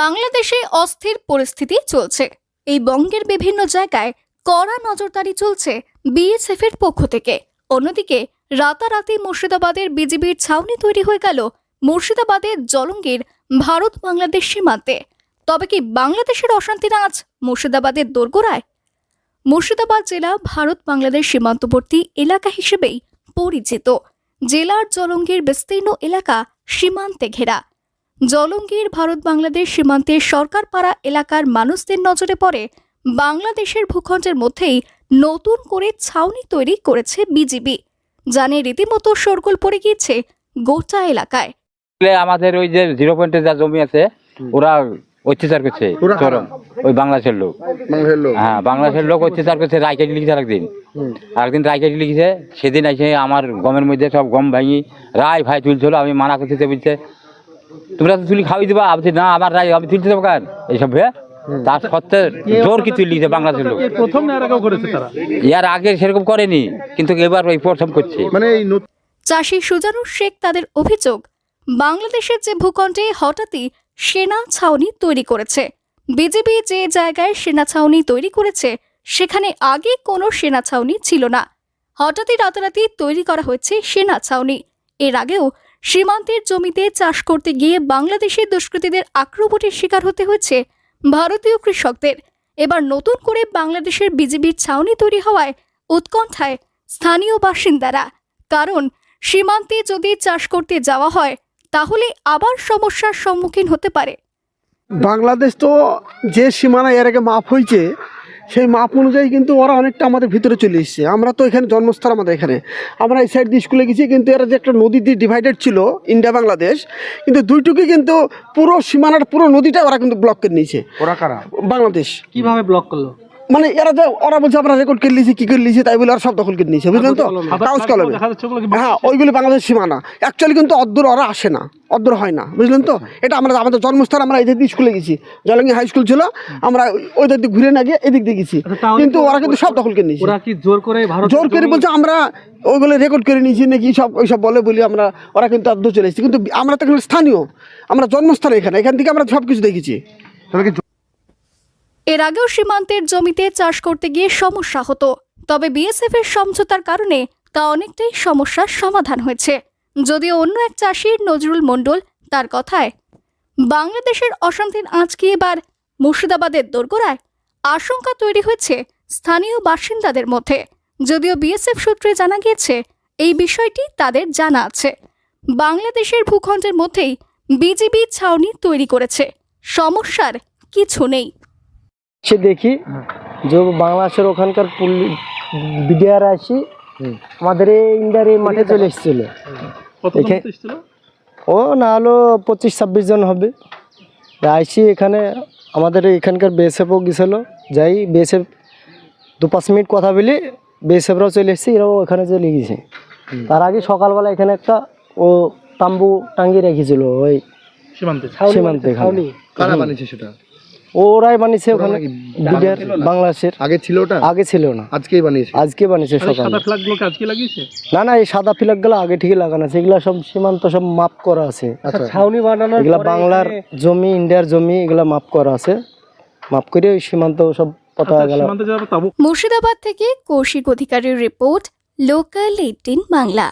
বাংলাদেশে অস্থির পরিস্থিতি চলছে। এই বঙ্গের বিভিন্ন জায়গায় কড়া নজরদারি চলছে বিএসএফ এর পক্ষ থেকে। অন্যদিকে রাতারাতি মুর্শিদাবাদের বিজিবির ছাউনি তৈরি হয়ে গেল মুর্শিদাবাদের জলঙ্গির ভারত বাংলাদেশ সীমান্তে। তবে কি বাংলাদেশের অশান্তির আঁচ মুর্শিদাবাদের দোরগোড়ায়? মুর্শিদাবাদ জেলা ভারত বাংলাদেশ সীমান্তবর্তী এলাকা হিসেবেই পরিচিত। জেলার জলঙ্গির বিস্তীর্ণ এলাকা সীমান্তে ঘেরা। জলঙ্গির ভারত বাংলাদেশ সীমান্তের সরকারপাড়া এলাকার মানুষদের নজরে পড়ে বাংলাদেশের ভূখণ্ডের মধ্যেই নতুন করে ছাউনি তৈরি করেছে বিজিবি। জানে রীতিমতো শোরগোল পড়ে গিয়েছে গোটা এলাকায়। আমাদের ওই যে জিরো পয়েন্টে যা জমি আছে ওরা অত্যাচার করছে চরম। ওই বাংলাদেশের লোক। হ্যাঁ বাংলাদেশের লোক অত্যাচার করছে রায়কেট লিখেছে একদিন হুম। একদিন রায়কেট লিখেছে সেদিন এসে আমার গমের মধ্যে সব গম ভাঙি রায় ভাই তুলছিল আমি মানা করতে বলছে তোমরা তো তুলি খাওয়াই দিবা আমি না আমার রায় আমি তুলতে দেবো কেন? এইসব ভে তার সত্ত্বে জোর লিখেছে বাংলাদেশের লোক? প্রথম করেছে তারা? ইয়ার আগে সেরকম করেনি কিন্তু এবার ওই প্রথম করছে। মানে এই চাষি সুজানুর শেখ তাদের অভিযোগ বাংলাদেশের যে ভূখণ্ডে হঠাৎই সেনা ছাউনি তৈরি করেছে। বিজেপি যে জায়গায় সেনা ছাউনি তৈরি করেছে সেখানে আগে কোনো সেনা ছাউনি ছিল না। হঠাৎই রাতারাতি তৈরি করা হয়েছে সেনা ছাউনি। এর আগেও সীমান্তের জমিতে চাষ করতে গিয়ে বাংলাদেশের দুষ্কৃতীদের আক্রমণের শিকার হতে হয়েছে ভারতীয় কৃষকদের। এবার নতুন করে বাংলাদেশের বিজেপির ছাউনি তৈরি হওয়ায় উৎকণ্ঠায় স্থানীয় বাসিন্দারা। কারণ, সীমান্তে যদি চাষ করতে যাওয়া হয়, তাহলে আবার সমস্যার সম্মুখীন হতে পারে। বাংলাদেশ তো যে সীমানা এর আগে মাপ হয়েছে সেই মাপ অনুযায়ী কিন্তু ওরা অনেকটা আমাদের ভিতরে চলে এসছে। আমরা তো এখানে জন্মস্থান আমাদের এখানে। আমরা এই সাইড দিয়ে স্কুলে গেছি কিন্তু এরা যে একটা নদী দিয়ে ডিভাইডেড ছিল ইন্ডিয়া বাংলাদেশ কিন্তু দুইটুকুই কিন্তু পুরো সীমানার পুরো নদীটা ওরা কিন্তু ব্লক করে নিয়েছে। ওরা কারা? বাংলাদেশ। কীভাবে ব্লক করল? মানে এরা যে ওরা বলছে আমরা রেকর্ড করে নিয়েছি কি করে নিয়েছি তাই বলে ওরা সব দখল করে নিয়েছে বুঝলেন তো? কাগজ কলমে। হ্যাঁ ওইগুলি বাংলাদেশ সীমানা। অ্যাকচুয়ালি কিন্তু অদ্দূর ওরা আসে না অদ্দূর হয় না বুঝলেন তো? এটা আমরা আমাদের জন্মস্থান আমরা এদিক দিয়ে স্কুলে গেছি। জলঙ্গি হাই স্কুল ছিল আমরা ওই দিক দিয়ে ঘুরে না গিয়ে এদিক দিয়ে গেছি। আচ্ছা, কিন্তু ওরা কিন্তু সব দখল করে নিয়েছে। ওরা কি জোর করে জোর করে বলছে আমরা ওইগুলো রেকর্ড করে নিয়েছি নাকি সব ওইসব বলে বলি আমরা ওরা কিন্তু অদ্দূর চলে এসেছি। কিন্তু আমরা তো এখানে স্থানীয় আমরা জন্মস্থান এখানে এখান থেকে আমরা সব কিছু দেখেছি এর আগেও সীমান্তের জমিতে চাষ করতে গিয়ে সমস্যা হতো। তবে বিএসএফ এর সমঝোতার কারণে তা অনেকটাই সমস্যার সমাধান হয়েছে। যদিও অন্য এক চাষির নজরুল মণ্ডল তার কথায়, বাংলাদেশের অশান্তির আঁচকে এবার মুর্শিদাবাদের দোরগোড়ায়। আশঙ্কা তৈরি হয়েছে স্থানীয় বাসিন্দাদের মধ্যে। যদিও বিএসএফ সূত্রে জানা গিয়েছে, এই বিষয়টি তাদের জানা আছে। বাংলাদেশের ভূখণ্ডের মধ্যেই বিজিবি ছাউনি তৈরি করেছে। সমস্যার কিছু নেই। সে দেখি যে বাংলাদেশের ওখানকার বিডিআর আসি। আমাদের এই ইন্ডিয়ার এই মাঠে চলে এসেছিল। মানুষ এসেছিল? ও না হলো পঁচিশ ছাব্বিশ জন হবে। আইসি এখানে আমাদের এখানকার বিএসএফও গেছিল। যাই বিএসএফ দু পাঁচ মিনিট কথা বলি বিএসএফরাও চলে এসেছে এরাও ওখানে চলে গেছে। তার আগে সকালবেলা এখানে একটা ও তাম্বু টাঙ্গিয়ে রেখেছিল ওই সীমান্তে। সীমান্তে কারা বানিয়েছে সেটা? ওরাই বানিয়েছে ওখানে বিডিআর বাংলাদেশের। আগে ছিল ওটা? আগে ছিল না। আজকেই বানিয়েছে? আজকে বানিয়েছে সকালে। সাদা ফ্ল্যাগ গুলোকে আজকে লাগিয়েছে? না না এই সাদা ফিলাকগুলো আগে ঠিকই লাগানো আছে। এগুলা সব সীমান্ত সব মাপ করা আছে। আচ্ছা ছাউনি বানানো এগুলা বাংলার জমি ইন্ডিয়ার জমি এগুলা মাপ করা আছে। মাপ করে ওই সীমান্ত সব পতাকা আচ্ছা, গেল। সীমান্তে যারা তাবু মুর্শিদাবাদ থেকে কৌশিক অধিকারীর রিপোর্ট লোকাল এইটিন বাংলা।